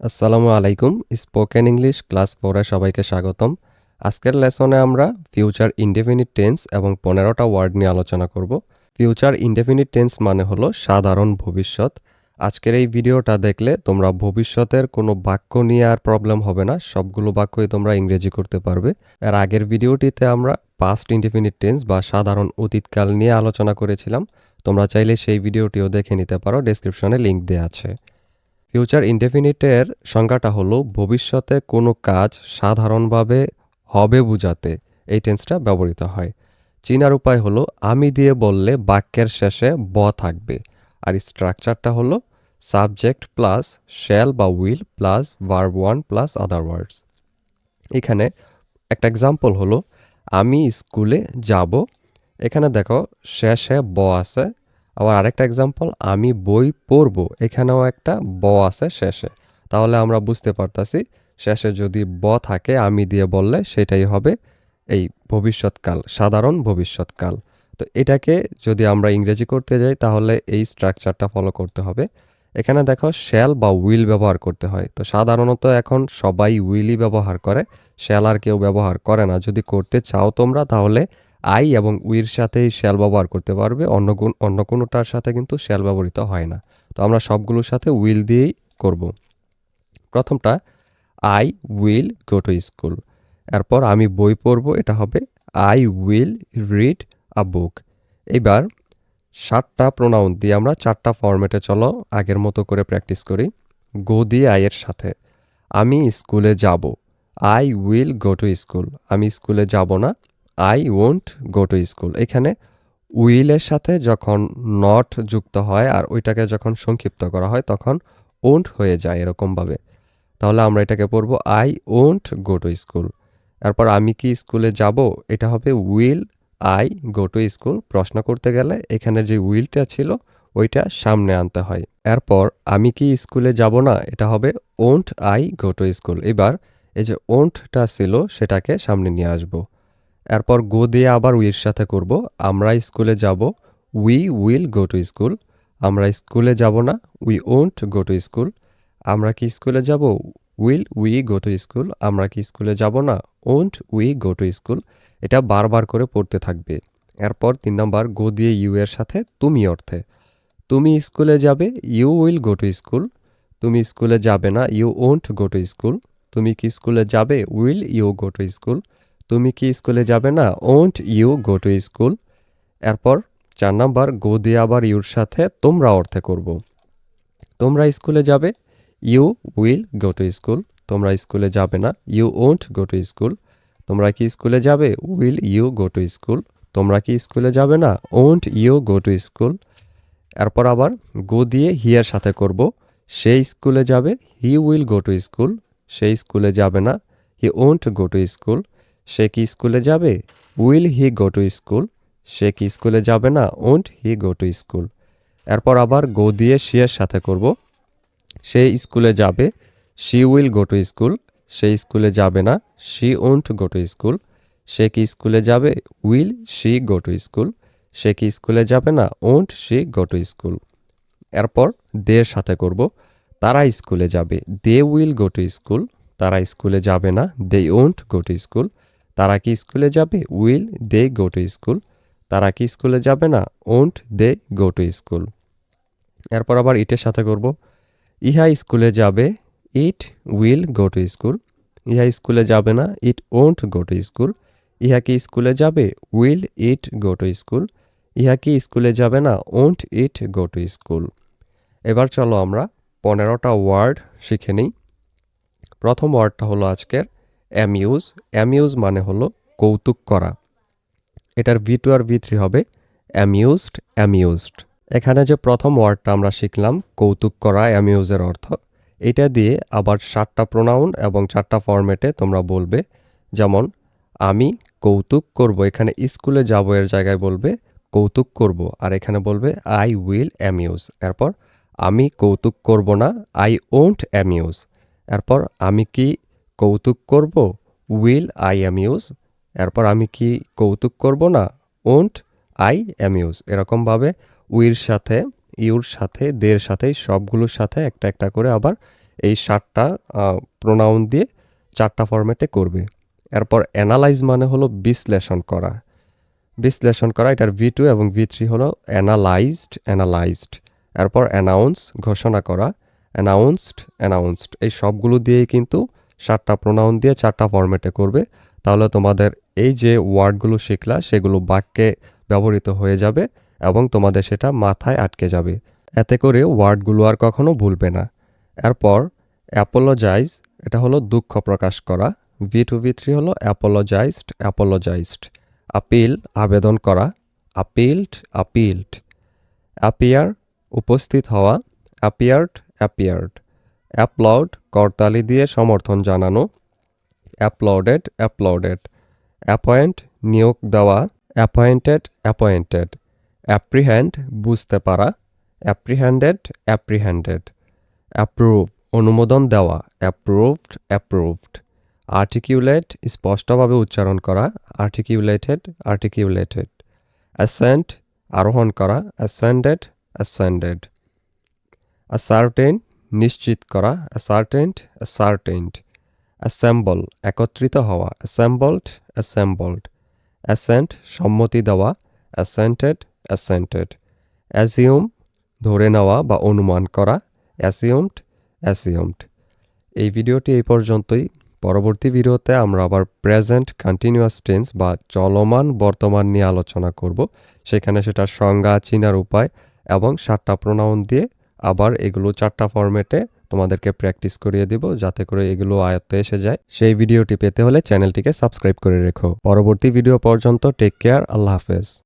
আসসালামু আলাইকুম, spoken English class ফোরে সবাইকে স্বাগতম। আজকের লেসনে আমরা ফিউচার ইনডেফিনিট টেন্স এবং পনেরোটা ওয়ার্ড নিয়ে আলোচনা করব। ফিউচার ইনডেফিনিট টেন্স মানে হলো সাধারণ ভবিষ্যৎ। আজকের এই ভিডিওটা দেখলে তোমরা ভবিষ্যতের কোনো বাক্য নিয়ে আর প্রবলেম হবে না, সবগুলো বাক্যই তোমরা ইংরেজি করতে পারবে। আর আগের ভিডিওটিতে আমরা পাস্ট ইনডেফিনিট টেন্স বা সাধারণ অতীতকাল নিয়ে আলোচনা করেছিলাম। তোমরা চাইলে সেই ভিডিওটিও দেখে নিতে পারো ডেসক্রিপশনে লিঙ্ক দেওয়া আছে। ফিউচার ইনডেফিনিটের সংজ্ঞাটা হলো ভবিষ্যতে কোনো কাজ সাধারণভাবে হবে বোঝাতে। এই টেন্সটা ব্যবহৃত হয়। চিনার উপায় হলো আমি দিয়ে বললে বাক্যের শেষে ব থাকবে। আর স্ট্রাকচারটা হলো সাবজেক্ট প্লাস শ্যাল বা will plus verb one plus other words এখানে একটা এক্সাম্পল হলো, আমি স্কুলে যাব, এখানে দেখো শেষে ব আছে আবার আরেকটা এক্সাম্পল আমি বই পড়ব, এখানেও একটা ব আছে শেষে। তাহলে আমরা বুঝতে পারতাছি, শেষে যদি ব থাকে, আমি দিয়ে বললে সেটাই হবে এই ভবিষ্যৎকাল, সাধারণ ভবিষ্যৎকাল। তো এটাকে যদি আমরা ইংরেজি করতে যাই, তাহলে এই স্ট্রাকচারটা ফলো করতে হবে। এখানে দেখো শ্যাল বা উইল ব্যবহার করতে হয়। তো সাধারণত এখন সবাই উইলই ব্যবহার করে শ্যাল আর কেউ ব্যবহার করে না। যদি করতে চাও তোমরা, তাহলে আই এবং উইর সাথেই শ্যাল ব্যবহার করতে পারবে, অন্য কোন অন্য কোনোটার সাথে কিন্তু শ্যাল ব্যবহৃত হয় না। তো আমরা সবগুলোর সাথে উইল দিয়েই করব। প্রথমটা, I will go to school. এরপর আমি বই পড়ব, এটা হবে, I will read a book. এবার সাতটা প্রোনাউন দিয়ে আমরা চারটা ফরম্যাটে চলো, আগের মতো করে প্র্যাকটিস করি। গো দিয়ে আইয়ের সাথে। আমি স্কুলে যাব। I will go to school. আমি স্কুলে যাব না। I won't go to school এখানে উইলের সাথে যখন নট যুক্ত হয় আর ওইটাকে যখন সংক্ষিপ্ত করা হয়, তখন ওন্ট হয়ে যায় এরকমভাবে। তাহলে আমরা এটাকে পড়ব I won't go to school এরপর আমি কি স্কুলে যাব? এটা হবে will I go to school প্রশ্ন করতে গেলে এখানে যে উইলটা ছিল, ওইটা সামনে আনতে হয়। এরপর আমি কি স্কুলে যাব না? এটা হবে won't I go to school এবার এই যে ওন্টটা ছিল, সেটাকে সামনে নিয়ে আসব। এরপর গো দিয়ে আবার উইয়ের সাথে করব। আমরা স্কুলে যাব, we will go to school. আমরা স্কুলে যাব না, we won't go to school. আমরা কি স্কুলে যাব, will we go to school. আমরা কি স্কুলে যাব না, won't we go to school. এটা বারবার করে পড়তে থাকবে। এরপর তিন নম্বর, গো দিয়ে ইউ এর সাথে তুমি অর্থে। তুমি স্কুলে যাবে, you will go to school. তুমি স্কুলে যাবে না, you won't go to school. তুমি কি স্কুলে যাবে, will you go to school. তুমি কি স্কুলে যাবে না? Won't you go to school এরপর চার নাম্বার গো দিয়ে আবার ইউর সাথে তোমরা অর্থে করব। তোমরা স্কুলে যাবে? You will go to school তোমরা স্কুলে যাবে না? You won't go to school তোমরা কি স্কুলে যাবে? Will you go to school তোমরা কি স্কুলে যাবে না? Won't you go to school এরপর আবার গো দিয়ে হিয়ার সাথে করব। সে স্কুলে যাবে? He will go to school সেই স্কুলে যাবে না? He won't go to school সে কি স্কুলে যাবে? Will he go to school? সে কি স্কুলে যাবে না? Won't he go to school? এরপর আবার গো দিয়ে শিয়ের সাথে করব। সে স্কুলে যাবে she will go to school. সে স্কুলে যাবে না she won't go to school. সে কি স্কুলে যাবে? Will she go to school. সে কি স্কুলে যাবে না? Won't she go to school. এরপর দের সাথে করব। তারা স্কুলে যাবে। They will go to school. তারা স্কুলে যাবে না। They won't go to school. তারা কি স্কুলে যাবে? Will they go to school. তারা কি স্কুলে যাবে না? Won't they go to school. এরপর আবার ইটের সাথে করব। ইহা স্কুলে যাবে, it will go to school. ইহা স্কুলে যাবে না, it won't go to school. ইহা কি স্কুলে যাবে? Will it go to school. ইহা কি স্কুলে যাবে না? Won't it go to school. এবার চলো আমরা পনেরোটা ওয়ার্ড শিখে নিই। প্রথম ওয়ার্ডটা হলো আজকের অ্যামিউজ অ্যামিউজ মানে হলো কৌতুক করা। এটার ভি টু আর ভি থ্রি হবে অ্যামিউজড অ্যামিউজড এখানে যে প্রথম ওয়ার্ডটা আমরা শিখলাম, কৌতুক করা অ্যামিউজের অর্থ, এটা দিয়ে আবার সাতটা প্রোনাউন এবং চারটা ফরম্যাটে তোমরা বলবে, যেমন, আমি কৌতুক করব। এখানে স্কুলে যাব এর জায়গায় বলবে, কৌতুক করব। আর এখানে বলবে আই উইল অ্যামিউজ এরপর, আমি কৌতুক করব না আই ওন্ট অ্যামিউজ এরপর, আমি কি কৌতুক করব? উইল আই অ্যামিউজ এরপর আমি কি কৌতুক করব না? ওন্ট আই অ্যামিউজ এরকমভাবে উইর সাথে, ইউর সাথে, দের সাথে, সবগুলোর সাথে একটা একটা করে আবার এই সাতটা প্রোনাউন দিয়ে চারটা ফরম্যাটে করবে। এরপর অ্যানালাইজ মানে হলো বিশ্লেষণ করা। বিশ্লেষণ করা, এটার ভি টু এবং ভি থ্রি হলো অ্যানালাইজড অ্যানালাইজড এরপর অ্যানাউন্স ঘোষণা করা। অ্যানাউন্সড অ্যানাউন্সড এই সবগুলো দিয়েই কিন্তু সাতটা প্রোনাউন দিয়ে চারটা ফরম্যাটে করবে। তাহলে তোমাদের এই যে ওয়ার্ডগুলো শিখলা, সেগুলো বাক্যে ব্যবহৃত হয়ে যাবে এবং তোমাদের সেটা মাথায় আটকে যাবে। এতে করে ওয়ার্ডগুলো আর কখনো ভুলবে না। এরপর অ্যাপোলোজাইজ এটা হলো দুঃখ প্রকাশ করা। ভি টু ভি থ্রি হলো অ্যাপোলোজাইজড অ্যাপোলোজাইজড আপিল আবেদন করা। আপিল্ড আপিল্ড অ্যাপিয়ার উপস্থিত হওয়া। অ্যাপিয়ার্ড অ্যাপিয়ার্ড অ্যাপ্লাউড করতালি দিয়ে সমর্থন জানানো অ্যাপ্লাউডেড অ্যাপ্লাউডেড অ্যাপয়েন্ট, নিয়োগ দেওয়া, অ্যাপয়েন্টেড অ্যাপয়েন্টেড অ্যাপ্রিহ্যান্ড বুঝতে পারা অ্যাপ্রিহ্যান্ডেড অ্যাপ্রিহ্যান্ডেড অ্যাপ্রুভ, অনুমোদন দেওয়া, অ্যাপ্রুভড অ্যাপ্রুভড, আর্টিকিউলেট, স্পষ্টভাবে উচ্চারণ করা, আর্টিকিউলেটেড আর্টিকিউলেটেড, অ্যাসেন্ট, আরোহণ করা, অ্যাসেন্ডেড অ্যাসেন্ডেড, অ্যাসার্টেন নিশ্চিত করা অ্যাসার্টেন্ট অ্যাসার্টেন্ট অ্যাসেম্বল একত্রিত হওয়া অ্যাসেম্বলড অ্যাসেম্বলড অ্যাসেন্ট সম্মতি দেওয়া অ্যাসেন্টেড অ্যাসেন্টেড অ্যাজিউম ধরে নেওয়া বা অনুমান করা অ্যাসিউমড অ্যাসিউমড এই ভিডিওটি এই পর্যন্তই। পরবর্তী ভিডিওতে আমরা আবার প্রেজেন্ট কন্টিনিউয়াস টেন্স বা চলমান বর্তমান নিয়ে আলোচনা করব। সেখানে সেটার সংজ্ঞা, চিনার উপায় এবং সাতটা প্রোনাউন দিয়ে আবার এগুলো চারটা ফরম্যাটে তোমাদেরকে প্র্যাকটিস করিয়ে দিব যাতে করে এগুলো আয়ত্তে এসে যায়। সেই ভিডিওটি পেতে হলে চ্যানেলটিকে সাবস্ক্রাইব করে রেখো। পরবর্তী ভিডিও পর্যন্ত টেক কেয়ার আল্লাহ হাফেজ।